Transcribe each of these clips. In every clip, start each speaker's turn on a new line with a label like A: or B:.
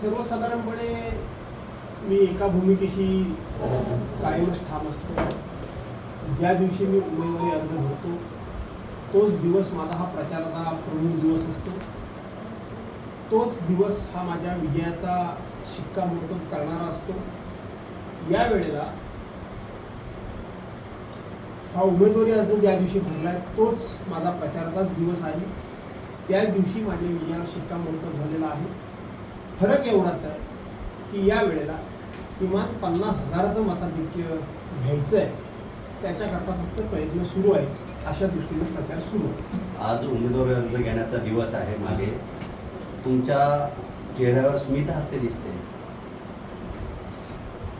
A: सर्वसाधारणपणे मी एका भूमिकेशी कायमच ठाम असतो. ज्या दिवशी मी उमेदवारी अर्ज भरतो तोच दिवस माझा हा प्रचाराचा प्रमुख दिवस असतो. तोच दिवस हा माझ्या विजयाचा शिक्कामोर्तब करणारा असतो. या वेळेला हा उमेदवारी अर्ज ज्या दिवशी भरला आहे तोच माझा प्रचाराचाच दिवस आहे. त्या दिवशी माझ्या विजयावर शिक्कामोर्तब झालेला आहे. फरक एवढाच आहे की या वेळेला किमान पन्नास हजाराचं मताधिक्य घ्यायचं आहे त्याच्याकरता फक्त प्रयत्न सुरू आहे. अशा दृष्टीने प्रचार सुरू आहे.
B: आज उमेदवारी अर्ज घेण्याचा दिवस आहे मागे. तुमच्या चेहऱ्यावर स्मित हास्य दिसते.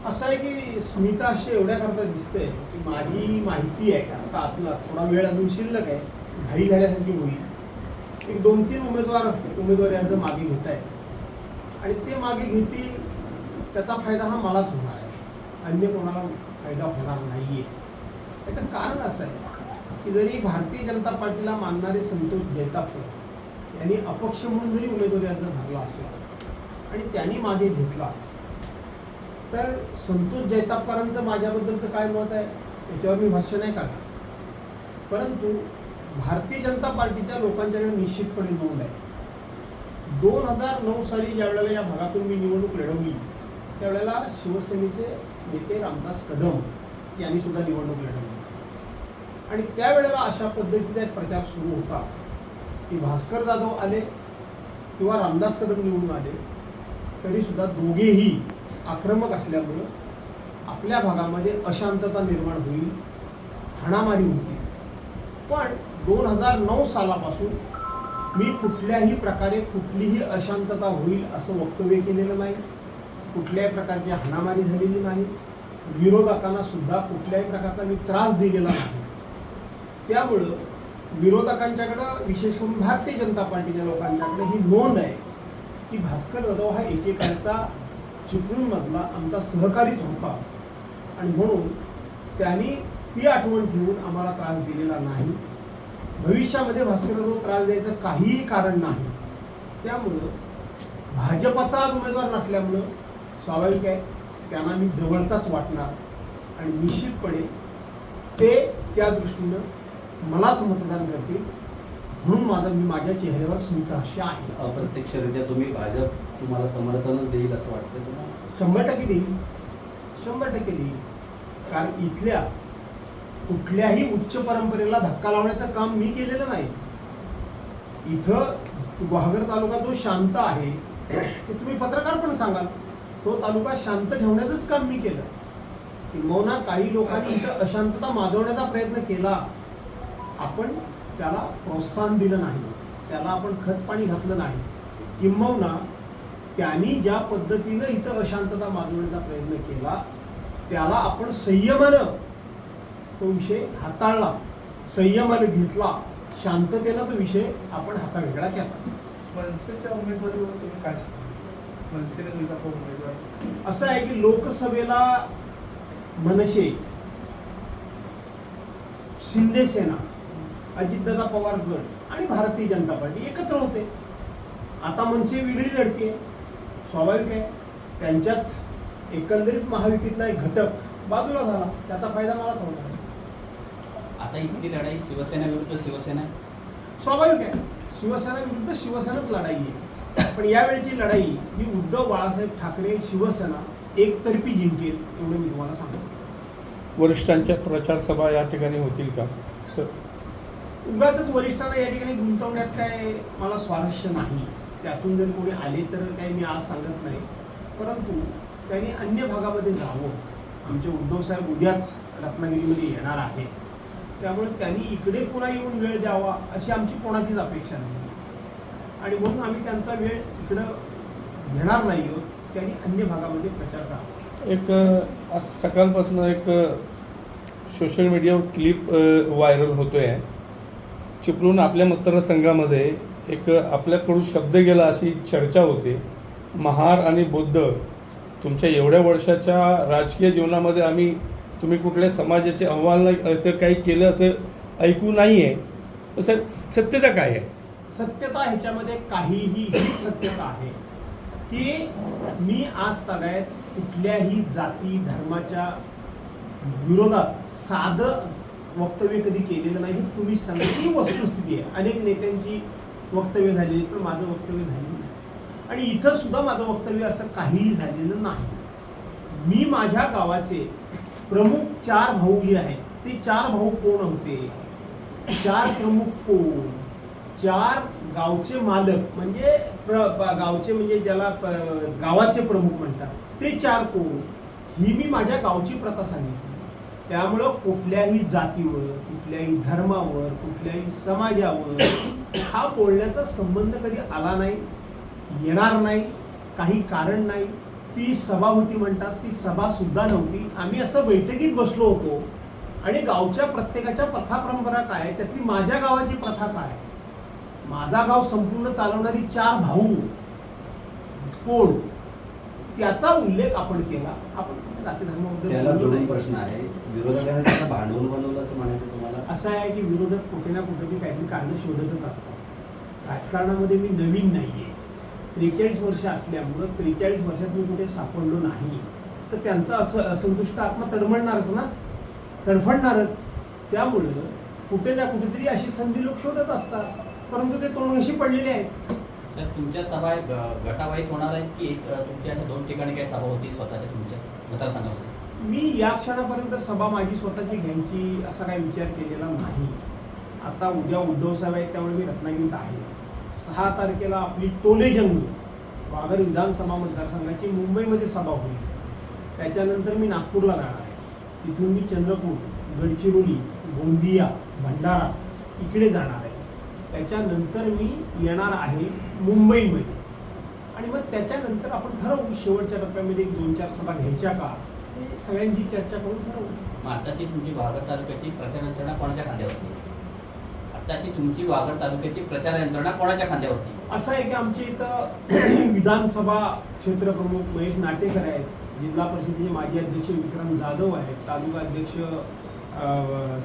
A: असं आहे की स्मिता अशी एवढ्याकरता दिसते की माझी माहिती आहे का? आता आपला थोडा वेळ अजून शिल्लक आहे. घाई झाल्यासारखी होईल. एक दोन तीन उमेदवार उमेदवारी अर्ज मागे घेत आहेत आणि ते मागे घेतील त्याचा फायदा हा मलाच होणार आहे. अन्य कोणाला फायदा होणार नाही आहे याचं कारण असं आहे की जरी भारतीय जनता पार्टीला मानणारे संतोष जैतापूर यांनी अपक्ष म्हणून जरी उमेदवारी अर्ज भरला असला आणि त्यांनी मागे घेतला तर संतोष जैतापरांचं माझ्याबद्दलचं काय मत आहे? याच्यावर मी भाष्य नाही काढणार परंतु भारतीय जनता पार्टीच्या लोकांच्याकडे निश्चितपणे नोंद आहे. दोन हजार नऊ साली ज्या वेळेला या भागातून मी निवडणूक लढवली त्यावेळेला शिवसेनेचे नेते रामदास कदम यांनी सुद्धा निवडणूक लढवली. आणि त्यावेळेला अशा पद्धतीचा एक प्रचार सुरू होता की भास्कर जाधव आले किंवा रामदास कदम निवडून आले तरीसुद्धा दोघेही आक्रमक असल्यामुळं आपल्या भागामध्ये अशांतता निर्माण होईल हाणामारी होती पण दोन हजार नऊ सालापासून मी कुठल्याही प्रकारे कुठलीही अशांतता होईल असं वक्तव्य केलेलं नाही. कुठल्याही प्रकारची हाणामारी झालेली नाही. विरोधकांना सुद्धा कुठल्याही प्रकारचा मी त्रास दिलेला नाही. त्यामुळं विरोधकांच्याकडं विशेष करून भारतीय जनता पार्टीच्या लोकांच्याकडे ही नोंद आहे की भास्कर जाधव हा एकेकाळचा चिपळूणमधला आमचा सहकारीच होता. आणि म्हणून त्यांनी ती आठवण ठेवून आम्हाला त्रास दिलेला नाही. भविष्यामध्ये भास्कर जाधव त्रास द्यायचं काहीही कारण नाही. त्यामुळं भाजपचाच उमेदवार नसल्यामुळं स्वाभाविक आहे त्यांना मी जवळचाच वाटणार. आणि निश्चितपणे ते त्या दृष्टीनं मलाच मतदान करतील म्हणून माझं मी माझ्या चेहऱ्यावर स्मित हास्य आहे.
B: अप्रत्यक्षरित्या तुम्ही भाजप तुम्हाला समर्थनच देईल असं वाटतं तुम्हाला?
A: शंभर टक्के देईल. शंभर टक्के देईल. कारण इथल्या कुठल्याही उच्च परंपरेला धक्का लावण्याचं काम मी केलेलं नाही. इथं गुहागर तालुका जो शांत आहे ते तुम्ही पत्रकार पण सांगाल तो तालुका शांत ठेवण्याचंच काम मी केलं. किंबहुना काही लोकांनी इथं अशांतता माजवण्याचा प्रयत्न केला आपण त्याला प्रोत्साहन दिलं नाही त्याला आपण खत पाणी घातलं नाही. किंबहुना त्यांनी ज्या पद्धतीनं इथं अशांतता माजवण्याचा प्रयत्न केला त्याला आपण संयमानं तो विषय हाताळला संयमाने घेतला शांततेनं तो विषय आपण हातावेगळा केला
C: मनसेच्या उमेदवारीवर तुम्ही काय सांगा मनसेने उमेदवार?
A: असं आहे की लोकसभेला मनसे शिंदे सेना अजितदादा पवार गट आणि भारतीय जनता पार्टी एकत्र होते. आता मनसे वेगळी लढते स्वाभाविक आहे. त्यांच्याच एकंदरीत महायुतीतला एक घटक बाजूला झाला. त्याचा फायदा मला होणार
D: आता इथली लढाई शिवसेना विरुद्ध शिवसेना.
A: स्वाभाविक आहे. शिवसेना विरुद्ध शिवसेनाच लढाई आहे. पण यावेळची लढाई ही उद्धव बाळासाहेब ठाकरे शिवसेना एकतर्फी जिंकेल एवढं मी तुम्हाला सांगतो.
E: वरिष्ठांच्या प्रचार सभा या ठिकाणी होतील का? तर
A: उगाच वरिष्ठांना या ठिकाणी गुंतवण्यात काय मला स्वारस्य नाही. त्यातून जर कोणी आले तर काही मी आज सांगत नाही. परंतु त्यांनी अन्य भागामध्ये जावं. आमचे उद्धव साहेब उद्याच रत्नागिरीमध्ये येणार आहे त्यामुळे त्यांनी इकडे पुन्हा येऊन वेळ द्यावा अशी आमची कोणाचीच अपेक्षा नाही. आणि म्हणून आम्ही त्यांचा वेळ इकडं घेणार नाही आहोत. त्यांनी अन्य भागामध्ये प्रचार करावा.
E: एक आज सकाळपासून एक सोशल मीडियावर क्लिप व्हायरल होतो आहे चिपळूण आपल्या मतदारसंघामध्ये एक आपल्याकडून शब्द गेला अशी चर्चा होते. महार आणि बुद्ध तुमच्या एवढ्या वर्षाच्या राजकीय जीवनामध्ये आम्ही तुम्ही कुठल्या समाजाचे अहवाल असं काही केलं असं ऐकू नाही आहे असं सत्यता काय आहे?
A: सत्यता ह्याच्यामध्ये काहीही ही सत्यता आहे. की मी आज तागायत कुठल्याही जाती धर्माच्या विरोधात साधं वक्तव्य कधी केलेलं नाही हे तुम्ही सांगितली वस्तुस्थिती आहे. अनेक नेत्यांची वक्तव्य झालेली पण माझं वक्तव्य झालेलं नाही. आणि इथं सुद्धा माझं वक्तव्य असं काहीही झालेलं नाही. मी माझ्या गावाचे प्रमुख चार भाऊ जे आहेत ते चार भाऊ कोण होते? चार प्रमुख कोण? चार गावचे मालक म्हणजे प्र गावचे म्हणजे ज्याला प- गावाचे प्रमुख म्हणतात ते चार कोण? ही मी माझ्या गावची प्रथा सांगितली. त्यामुळं कुठल्याही जातीवर कुठल्याही धर्मावर कुठल्याही समाजावर हा बोलण्याचा संबंध कधी आला नाही येणार नाही काही कारण नाही. ती सभा होती म्हणतात ती सभा सुद्धा नव्हती. आम्ही असं बैठकीत बसलो होतो. आणि गावच्या प्रत्येकाच्या प्रथा परंपरा काय त्यातली माझ्या गावाची प्रथा काय? माझा गाव संपूर्ण चालवणारी चार भाऊ कोण? त्याचा उल्लेख आपण केला. आपण.
B: प्रश्न आहे विरोधकांनी त्याला भांडवल बनवलं असं म्हणायचं तुम्हाला?
A: असं आहे की विरोधक कुठे ना कुठे काहीतरी कारणं शोधतच असतात. राजकारणामध्ये मी नवीन नाही आहे त्रेचाळीस वर्ष असल्यामुळं त्रेचाळीस वर्षात मी कुठे सापडलो नाही. तर त्यांचा असं असंतुष्ट आत्मा तडमडणारच ना? तडफडणारच. त्यामुळं कुठे ना कुठेतरी अशी संधी लोक शोधत असतात. परंतु ते तोंडशी पडलेले आहेत.
D: तर तुमच्या सभा गटावाईज होणार आहेत की तुमच्या अशा दोन ठिकाणी काही सभा होती स्वतःच्या तुमच्या मतदारसंघामध्ये?
A: मी या क्षणापर्यंत सभा माझी स्वतःची घ्यायची असा काही विचार केलेला नाही. आता उद्या उद्धव साहेब आहेत त्यामुळे मी रत्नागिरीत आहे. सहा तारखेला आपली टोलेजंग वाघर विधानसभा मतदारसंघाची मुंबईमध्ये सभा होईल. त्याच्यानंतर मी नागपूरला जाणार आहे. तिथून मी चंद्रपूर गडचिरोली गोंदिया भंडारा इकडे जाणार आहे. त्याच्यानंतर मी येणार आहे मुंबईमध्ये. आणि मग त्याच्यानंतर आपण ठरवू. शेवटच्या टप्प्यामध्ये एक दोन चार सभा घ्यायच्या का? हे सगळ्यांची चर्चा करून ठरवू.
D: मग आताची तुमची वाघर तालुक्याची प्रचार कोणाच्या खांद्यावरती त्याची तुमची वाघर तालुक्याची प्रचार यंत्रणा कोणाच्या खांद्यावरती?
A: असं आहे की आमच्या इथं विधानसभा क्षेत्रप्रमुख महेश नाटेकर आहेत जिल्हा परिषदेचे माजी अध्यक्ष विक्रम जाधव आहेत तालुका अध्यक्ष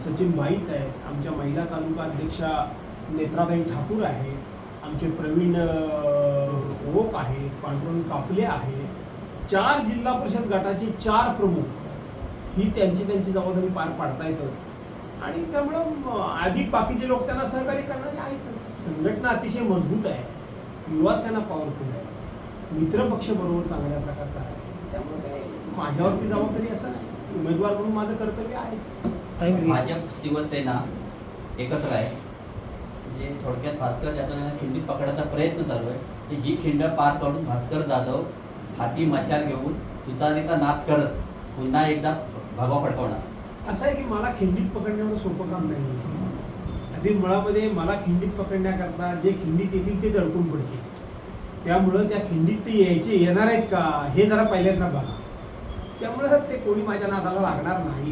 A: सचिन भाईत आहेत आमच्या महिला तालुका अध्यक्षा नेत्राताई ठाकूर आहेत आमचे प्रवीण ओक आहेत पांडुरंग कापले आहेत. चार जिल्हा परिषद गटाचे चार प्रमुख ही त्यांची त्यांची जबाबदारी पार पाडता येतं. आणि त्यामुळं अधिक बाकीचे लोक त्यांना सहकार्य करणारे आहेतच संघटना अतिशय मजबूत आहे. युवासेना पॉवरफुल आहे. मित्रपक्ष बरोबर चांगल्या प्रकारचा आहे. त्यामुळे काय माझ्यावरती जबाबदारी असं नाही. उमेदवार म्हणून माझं कर्तव्य आहेच.
F: साहेब
D: भाजप शिवसेना एकत्र आहे. म्हणजे थोडक्यात भास्कर जाधव यांना खिंडीत पकडायचा प्रयत्न चालू आहे. की ही खिंड पार काढून भास्कर जाधव हाती मशाल घेऊन तुतारीचा नाद करत पुन्हा एकदा भगवा फडकवणार.
A: असं आहे की मला खिंडीत पकडणे एवढं सोपं काम नाही. आहे आधी मुळामध्ये मला खिंडीत पकडण्याकरता जे खिंडीत येतील ते दडकून पडतील. त्यामुळं त्या खिंडीत ते यायचे येणार आहेत का हे जरा पहिल्यांदा बघा. त्यामुळं ते कोणी माझ्या नादाला लागणार नाही.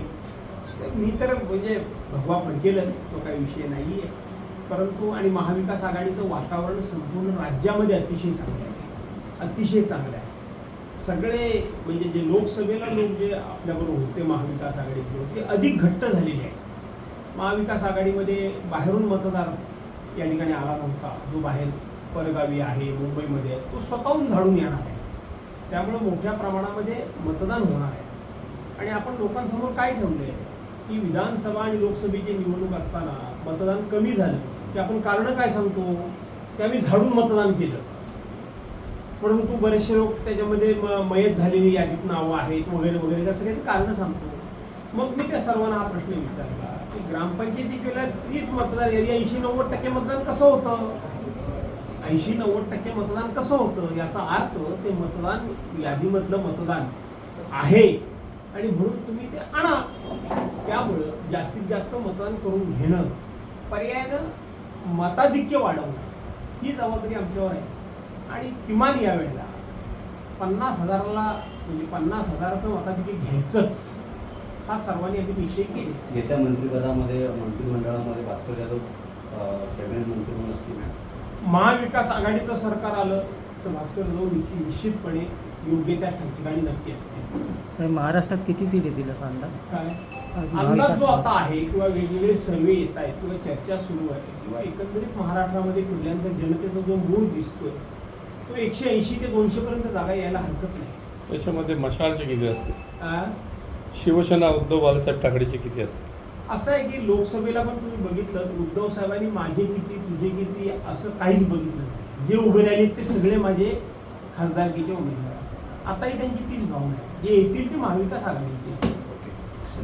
A: तर मी तर म्हणजे भगवा फडकेलच तो काही विषय नाही आहे परंतु आणि महाविकास आघाडीचं वातावरण संपूर्ण राज्यामध्ये अतिशय चांगलं आहे. अतिशय चांगलं आहे. सगळे म्हणजे जे लोकसभेला लोक जे आपल्याबरोबर होते महाविकास आघाडीचे होते ते अधिक घट्ट झालेले आहेत. महाविकास आघाडीमध्ये बाहेरून मतदार या ठिकाणी आला नव्हता. जो बाहेर परगावी आहे मुंबईमध्ये तो स्वतःहून झाडून येणार आहे. त्यामुळं मोठ्या प्रमाणामध्ये मतदान होणार आहे. आणि आपण लोकांसमोर काय ठेवलं आहे की विधानसभा आणि लोकसभेची निवडणूक असताना मतदान कमी झालं. की आपण कारणं काय सांगतो? की आम्ही झाडून मतदान केलं. परंतु बरेचसे लोक त्याच्यामध्ये म- मयत झालेली यादीत नावं आहेत वगैरे वगैरे असं काही कारणं सांगतो. मग मी त्या सर्वांना हा प्रश्न विचारला की ग्रामपंचायती केल्या तीच मतदार यादी ऐंशी नव्वद टक्के मतदान कसं होतं? ऐंशी नव्वद टक्के मतदान कसं होतं? याचा अर्थ ते मतदान यादीमधलं मतदान आहे. आणि म्हणून तुम्ही ते आणा. त्यामुळं जास्तीत जास्त मतदान करून घेणं पर्यायानं मताधिक्य वाढवणं ही जबाबदारी आमच्यावर आहे. आणि किमान या वेळेला पन्नास हजाराला म्हणजे पन्नास हजाराचं मताधिक्य घ्यायचंच. हा सर्वांनी आम्ही निश्चय केले
B: येत्या मंत्रिपदामध्ये मंत्रिमंडळामध्ये भास्कर जाधव अं, कॅबिनेट मंत्री म्हणून असतील
A: महाविकास आघाडीचं सरकार आलं तर भास्कर जाऊ निश्चितपणे योग्य त्या ठिकाणी नक्की असते
F: साहेब महाराष्ट्रात किती सीट येतील असा अंदाज?
A: काय? अंदाज जो. आता आहे किंवा वेगवेगळे सर्वे येत आहेत किंवा चर्चा सुरू आहे किंवा एकंदरीत महाराष्ट्रामध्ये फिरल्यानंतर जनतेचा जो मूड दिसतोय तो एकशे ऐंशी ते दोनशे पर्यंत जागा यायला हरकत नाही.
E: त्याच्यामध्ये मशालचे किती असते
A: आ,
E: शिवसेना उद्धव बाळासाहेब ठाकरेचे किती असते
A: असं आहे की लोकसभेला पण तुम्ही बघितलं उद्धव साहेबांनी माझे किती तुझे किती असं काहीच बघितलं नाही. जे उभे राहिले ते सगळे माझे खासदारकीचे उमेदवार. आताही त्यांची तीच भावना आहे. जे येतील ते महाविकास आघाडीचे.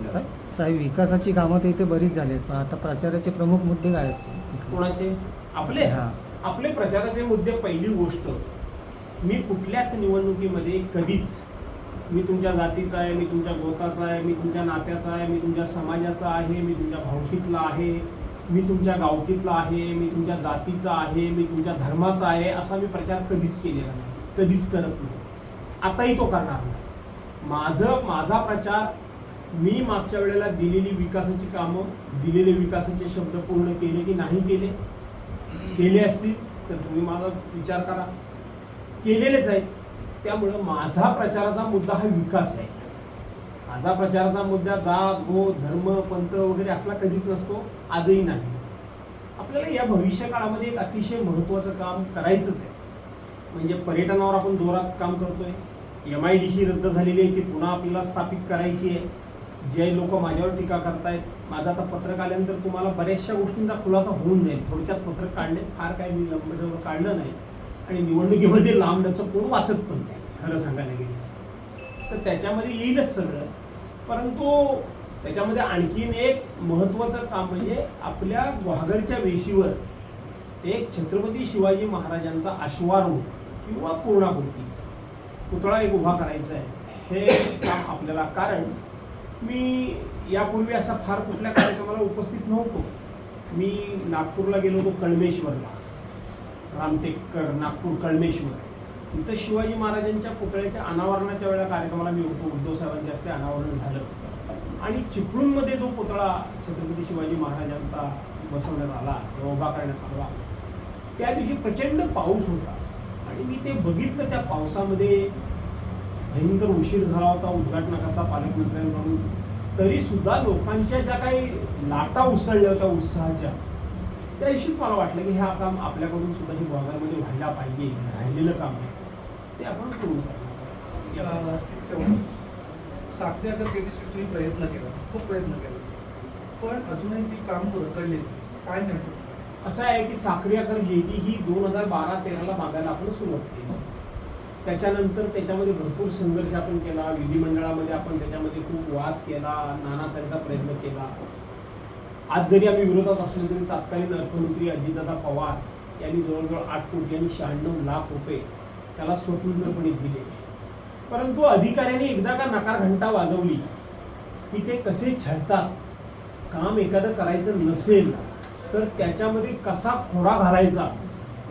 F: साहेब साहेब विकासाची कामं तर इथे बरीच झाली आहेत पण आता प्रचाराचे प्रमुख मुद्दे काय असतील?
A: कोणाचे? आपले?
F: हा.
A: आपले प्रचाराचे मुद्दे पहिली गोष्ट मी कुठल्याच निवडणुकीमध्ये कधीच मी तुमच्या जातीचा आहे मी तुमच्या गोताचा आहे मी तुमच्या नात्याचा आहे मी तुमच्या समाजाचा आहे मी तुमच्या भावकीतला आहे मी तुमच्या गावकीतला आहे मी तुमच्या जातीचा आहे मी तुमच्या धर्माचा आहे असा मी प्रचार कधीच केलेला नाही कधीच करत नाही. आताही तो करणार नाही. माझं माझा प्रचार मी मागच्या वेळेला दिलेली विकासाची कामं दिलेले विकासाचे शब्द पूर्ण केले की नाही केले? केले असतील तर तुम्ही माझा विचार करा. केलेलेच आहे त्यामुळं माझा प्रचाराचा मुद्दा हा विकास आहे. माझा प्रचाराचा मुद्दा जात गो धर्म पंथ वगैरे असला कधीच नसतो आजही नाही. आपल्याला या भविष्य काळामध्ये एक अतिशय महत्त्वाचं काम करायचंच आहे. म्हणजे पर्यटनावर आपण जोरात काम करतोय. एम आय डी सी रद्द झालेली आहे ती पुन्हा आपल्याला स्थापित करायची आहे. जे लोक माझ्यावर टीका करतायत माझं आता पत्रक आल्यानंतर तुम्हाला बऱ्याचशा गोष्टींचा खुलासा होऊन जाईल. थोडक्यात पत्रक काढणे फार काही मी लंबजवळ काढलं नाही. आणि निवडणुकीमध्ये लांब त्याचं कोण वाचत पण नाही खरं सांगायला गेलं तर. त्याच्यामध्ये येईलच सगळं. परंतु त्याच्यामध्ये आणखीन एक महत्त्वाचं काम म्हणजे आपल्या ग्वागरच्या वेशीवर एक छत्रपती शिवाजी महाराजांचा अश्वारूढ किंवा पूर्णाकृती पुतळा एक उभा करायचा आहे. हे काम आपल्याला कारण मी यापूर्वी असा फार कुठल्या कार्यक्रमाला उपस्थित नव्हतो. मी नागपूरला गेलो होतो कळमेश्वरला. रामटेककर नागपूर कळमेश्वर. इथं शिवाजी महाराजांच्या पुतळ्याच्या अनावरणाच्या वेळा कार्यक्रमाला मी होतो. उद्धव साहेबांच्या हस्ते अनावरण झालं. आणि चिपळूणमध्ये जो पुतळा छत्रपती शिवाजी महाराजांचा बसवण्यात आला किंवा उभा करण्यात आला त्या दिवशी प्रचंड पाऊस होता. आणि मी ते बघितलं त्या पावसामध्ये भयंकर उशीर झाला होता उद्घाटनाकरता पालकमंत्र्यांकडून. तरी सुद्धा लोकांच्या ज्या काही लाटा उसळल्या होत्या उत्साहाच्या त्या दिवशीच मला वाटलं की हे काम आपल्याकडून सुद्धा हे गुहागरमध्ये व्हायला पाहिजे राहिलेलं काम आहे. ते आपण पूर्ण करणार.
C: साखरे अगर तुम्ही प्रयत्न केला खूप प्रयत्न केला. पण अजूनही ती काम रखडली काय नेमकं
A: असं आहे की साखरी अगर जेटी ही दोन हजार बारा तेराला मागायला आपण सुरुवात केली. त्याच्यानंतर त्याच्यामध्ये भरपूर संघर्ष आपण केला विधिमंडळामध्ये आपण त्याच्यामध्ये खूप वाद केला नाना तऱ्हेचा प्रयत्न केला. आज जरी आम्ही विरोधात असलो तरी तत्कालीन अर्थमंत्री अजितदादा पवार यांनी जवळजवळ आठ कोटी आणि शहाण्णव लाख रुपये त्याला स्वतंत्रपणे दिले. परंतु अधिकाऱ्यांनी एकदा का नकार घंटा वाजवली की ते कसे छळतात काम एखादं करायचं नसेल तर त्याच्यामध्ये कसा खोडा घालायचा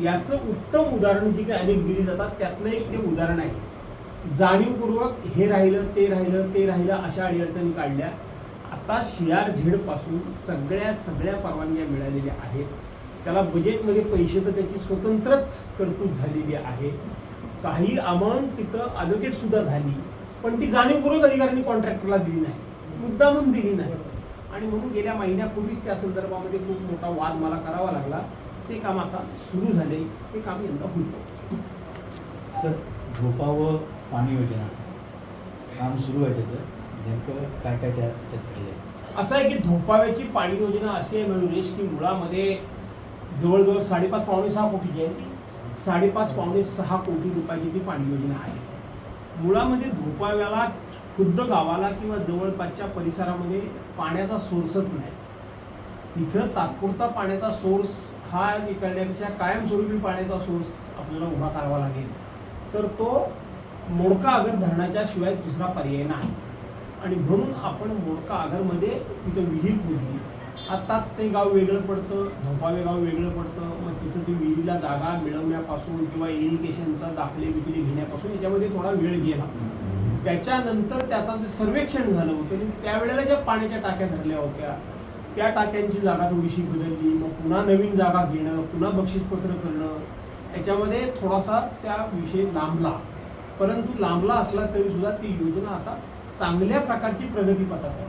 A: याचं उत्तम उदाहरण जी काही अनेक दिली जातात त्यातलं एक हे उदाहरण आहे. जाणीवपूर्वक हे राहिलं ते राहिलं ते राहिलं अशा अडीअडचणी काढल्या. आता शियार झेडपासून सगळ्या सगळ्या परवानग्या मिळालेल्या आहेत. त्याला बजेटमध्ये पैसे तर त्याची स्वतंत्रच तरतूद झालेली आहे. काही अमाऊंट तिथं अलोकेट सुद्धा झाली पण ती जाणीवपूर्वक अधिकाऱ्यांनी कॉन्ट्रॅक्टरला दिली नाही मुद्दामून दिली नाही. आणि म्हणून गेल्या महिन्यापूर्वीच त्या संदर्भामध्ये खूप मोठा वाद मला करावा लागला. ते काम आता सुरू झाले ते काम यंदा होईल.
G: सर झोपावं पाणी योजना. काम सुरू आहे त्याचं. नेमकं काय काय त्या त्याच्यात घडलं आहे
A: असं आहे की धोपाव्याची पाणी योजना अशी आहे मयुरेश की मुळामध्ये जवळजवळ साडेपाच पावणे सहा कोटीची आहे. साडेपाच पावणे सहा कोटी रुपयाची ती पाणी योजना आहे. मुळामध्ये धोपाव्याला खुद्द गावाला किंवा जवळपासच्या परिसरामध्ये पाण्याचा सोर्सच नाही. तिथं तात्पुरता पाण्याचा सोर्स हा निकळण्यापेक्षा कायमस्वरूपी पाण्याचा सोर्स आपल्याला उभा करावा लागेल. तर तो मोडका आगर धरणाच्या शिवाय दुसरा पर्याय नाही. आणि म्हणून आपण मोडका आगरमध्ये तिथं विहीर खोदली. आता ते गाव वेगळं पडतं धोपावे गाव वेगळं पडतं. मग तिथं ती विहिरीला जागा मिळवण्यापासून किंवा इरिगेशनचा दाखले बिकले घेण्यापासून याच्यामध्ये थोडा वेळ गेला. त्याच्यानंतर त्याचं जे सर्वेक्षण झालं होतं आणि त्यावेळेला ज्या पाण्याच्या टाक्या धरल्या होत्या त्या टाक्यांची जागा थोडीशी बदलली मग पुन्हा नवीन जागा घेणं पुन्हा बक्षीसपत्र करणं याच्यामध्ये थोडासा त्या विषय लांबला. परंतु लांबला असला तरी सुद्धा ती योजना आता चांगल्या प्रकारची प्रगती पथक आहे.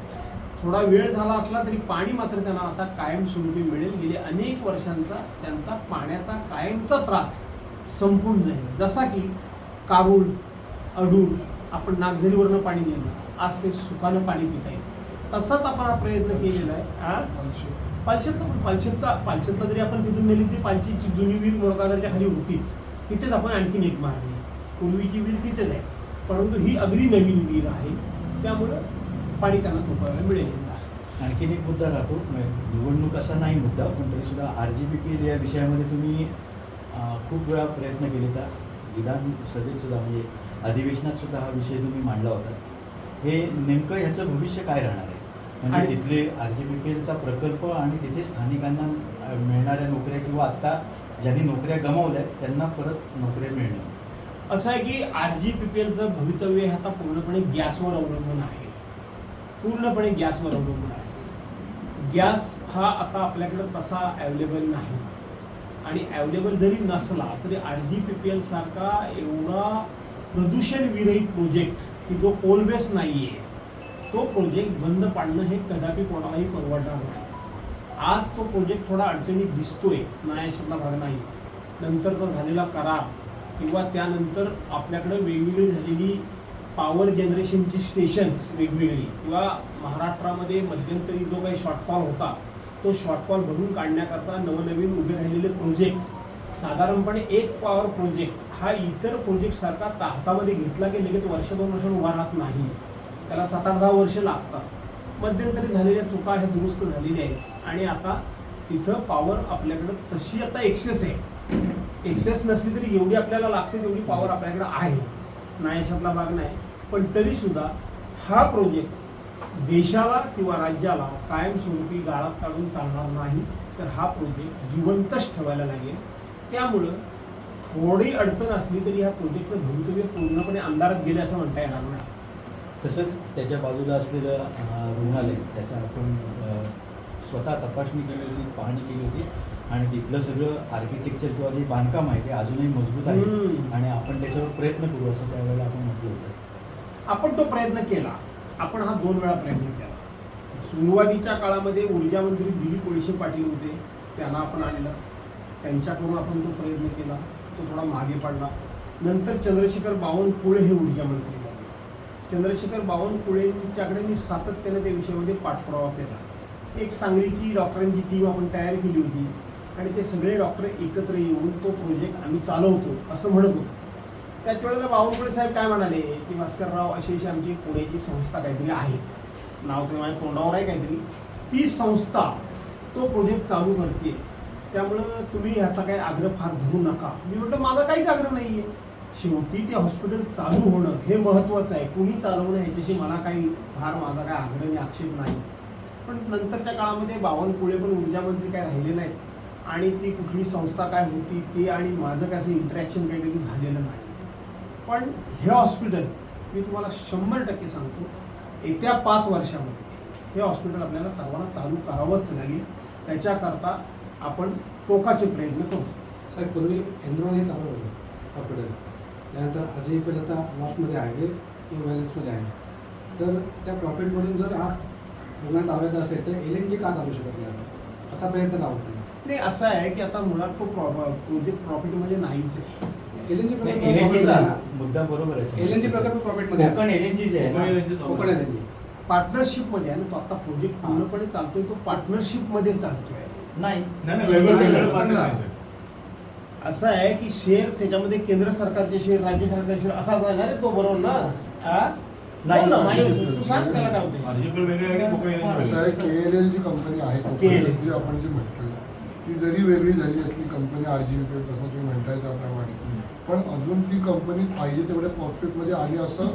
A: थोडा वेळ झाला असला तरी पाणी मात्र त्यांना आता कायमस्वरूपी मिळेल. गेले अनेक वर्षांचा त्यांचा पाण्याचा कायमचा त्रास संपून जाईल. जसा की कारूळ अडूळ आपण नागझरीवरनं पाणी नेलं. आज ते सुखानं पाणी पिता येईल. तसाच आपण हा प्रयत्न केलेला आहे पालशेतला पण पालशेतला पालशेतला जरी आपण तिथून नेली ती पालशीची जुनी वीर मोरगादाच्या खाली होतीच. तिथेच आपण आणखीन एक मारली पूर्वीची वीर तिथेच आहे. परंतु ही अगदी नवीन वीर आहे. त्यामुळं पाणी त्यांना थोपायला मिळेल.
G: आणखीन एक मुद्दा राहतो. म्हणजे निवडणूक असा नाही मुद्दा पण तरी सुद्धा आर जी बी पी या विषयामध्ये तुम्ही खूप वेळा प्रयत्न केले तर विधानसभेत सुद्धा म्हणजे अधिवेशनात सुद्धा हा विषय तुम्ही मांडला होता. हे नेमकं ह्याचं भविष्य काय राहणार? म्हणजे तिथले आर जी बी पी एलचा प्रकल्प आणि तिथे स्थानिकांना मिळणाऱ्या नोकऱ्या किंवा आत्ता ज्यांनी नोकऱ्या गमावल्या त्यांना परत नोकऱ्या मिळणं.
A: असं आहे की आर जी पी पी एलचं भवितव्य हे आता पूर्णपणे गॅसवर अवलंबून आहे. पूर्णपणे गॅसवर अवलंबून आहे. गॅस हा आता आपल्याकडे तसा अवेलेबल नाही. आणि अवेलेबल जरी नसला तरी R G P P L सारखा एवढा प्रदूषण विरहित प्रोजेक्ट की जो कोल बेस नाही आहे तो प्रोजेक्ट बंद पाडणं हे कदापि कोणालाही परवडणार नाही. आज तो प्रोजेक्ट थोडा अडचणीत दिसतोय नायाशाला भाग नाही नंतरचा झालेला करार किंवा त्यानंतर आपल्याकडे वेगवेगळी झालेली पॉवर जनरेशनची स्टेशन्स वेगवेगळी किंवा महाराष्ट्रामध्ये मध्यंतरी जो काही शॉर्टफॉल होता तो शॉर्टफॉल भरून काढण्याकरता नवनवीन उभे राहिलेले प्रोजेक्ट साधारणपणे एक पॉवर प्रोजेक्ट हा इतर प्रोजेक्टसारखा ताहतामध्ये घेतला की लगेच वर्ष दोन वर्ष उभा राहत नाही. त्याला सात आठ दहा वर्ष लागतात. मध्यंतरी झालेल्या चुका ह्या दुरुस्त झालेल्या आहेत. आणि आता तिथं पॉवर आपल्याकडं तशी आता एक्सेस आहे. एक्सेस नसली तरी एवढी आपल्याला लागते तेवढी पॉवर आपल्याकडं आहे. नाही अशातला भाग नाही. पण तरीसुद्धा हा प्रोजेक्ट देशाला किंवा राज्याला कायमस्वरूपी गाळात काढून चालणार नाही तर हा प्रोजेक्ट जिवंतच ठेवायला लागेल. त्यामुळं थोडी अडचण असली तरी ह्या प्रोजेक्टचं भवितव्य पूर्णपणे अंधारात गेले असं म्हणता येणार नाही.
G: तसंच त्याच्या बाजूला असलेलं रुग्णालय त्याचा आपण स्वतः तपासणी केली होती पाहणी केली होती. आणि तिथलं सगळं आर्किटेक्चर किंवा जे बांधकाम आहे ते अजूनही मजबूत आहे. आणि आपण त्याच्यावर प्रयत्न करू असं त्यावेळेला आपण म्हटलं होतं.
A: आपण तो प्रयत्न केला. आपण हा दोन वेळा प्रयत्न केला. सुरुवातीच्या काळामध्ये ऊर्जा मंत्री दिलीप वळसे पाटील होते. त्यांना आपण आणलं. त्यांच्याकडून आपण तो प्रयत्न केला. तो थोडा मागे पडला. नंतर चंद्रशेखर बावनकुळे हे ऊर्जा मंत्री झाले चंद्रशेखर बावनकुळेंच्याकडे मी सातत्याने त्या विषयामध्ये पाठपुरावा केला. एक सांगलीची डॉक्टरांची टीम आपण तयार केली होती आणि ते सगळे डॉक्टर एकत्र येऊन तो प्रोजेक्ट आम्ही चालवतो असं म्हणत होतो. त्याच वेळेला बावनकुळे साहेब काय म्हणाले? की भास्करराव अशी अशी आमची पुण्याची संस्था काहीतरी आहे. नाव ते माझ्या तोंडावर आहे काहीतरी. ती संस्था तो प्रोजेक्ट चालू करते. त्यामुळं तुम्ही ह्याचा काही आग्रह फार धरू नका. मी म्हटलं माझा काहीच आग्रह नाही आहे शेवटी ते हॉस्पिटल चालू होणं हे महत्त्वाचं आहे. कुणी चालवणं ह्याच्याशी मला काही फार माझा काही आग्रह आणि आक्षेप नाही. पण नंतरच्या काळामध्ये बावनकुळे पण ऊर्जामंत्री काय राहिले नाहीत. आणि ती कुठली संस्था काय होती ते आणि माझं काय असं इंटरॅक्शन काही कधी झालेलं नाही. पण हे हॉस्पिटल मी तुम्हाला शंभर टक्के सांगतो येत्या पाच वर्षामध्ये हे हॉस्पिटल आपल्याला सर्वांना चालू करावंच लागेल. त्याच्याकरता आपण टोकाचे प्रयत्न करू.
H: साहेब पूर्वी एन्ड्रॉन हे चालू होतं हॉस्पिटल. त्यानंतर आजही पहिलं आता लॉसमध्ये आहे किंवा बॅलन्समध्ये आहे. तर त्या प्रॉफिटमधून जर हा रुग्ण चालवायचा असेल तर एल एन जी का चालू शकत नाही आता? असा प्रयत्न का होत नाही?
A: नाही असं आहे की आता मुळात तो प्रोजेक्ट प्रॉफिटमध्ये नाहीच आहे.
H: एल एन जी
G: मुद्दा बरोबर आहे
H: एल एन जी प्रॉफिटमध्ये.
G: कोकण एल एन जी आहे ना,
H: कोकण एल एन जी
A: पार्टनरशिपमध्ये आहे ना तो आता प्रोजेक्ट
H: हा.
A: पूर्णपणे चालतोय तो पार्टनरशिपमध्ये चालतोय.
G: नाही.
A: असं आहे की शेअर त्याच्यामध्ये केंद्र सरकारचे शेअर राज्य सरकारचे शेअर असा जाणार आहे तो बरोबर ना? हा?
G: नाही.
A: बोल ना, माझ्या- तू सांग त्याला काय होते
I: असं आहे के एल एल जी कंपनी आहे
A: KLL.
I: जी आपण जी म्हणतोय ती जरी वेगळी झाली असली कंपनी आर जी बी पासून तुम्ही म्हणताय त्याप्रमाणे. पण अजून ती कंपनी पाहिजे तेवढ्या प्रॉफिटमध्ये आली असं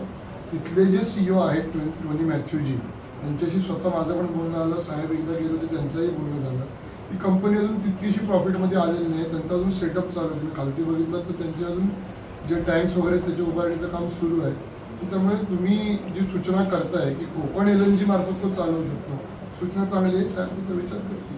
I: तिथले जे सीईओ आहेत ट्वेन ट्वेनी मॅथ्यूजी त्यांच्याशी स्वतः माझं पण बोलणं आलं साहेब एकदा गेले होते त्यांचंही बोलणं झालं. ती कंपनी अजून तितकीशी प्रॉफिटमध्ये आलेली नाही. त्यांचा अजून सेटअप चालू आहे. तुम्ही खालती बघितलं तर त्यांचे अजून जे टँक्स वगैरे त्याचे उभारणीचं काम सुरू आहे. त्यामुळे तुम्ही जी सूचना करताय की कोकण एल एन जी मार्फत तो चालवू शकतो. सूचना चांगली आहे. साहेब तिचा विचार करतो.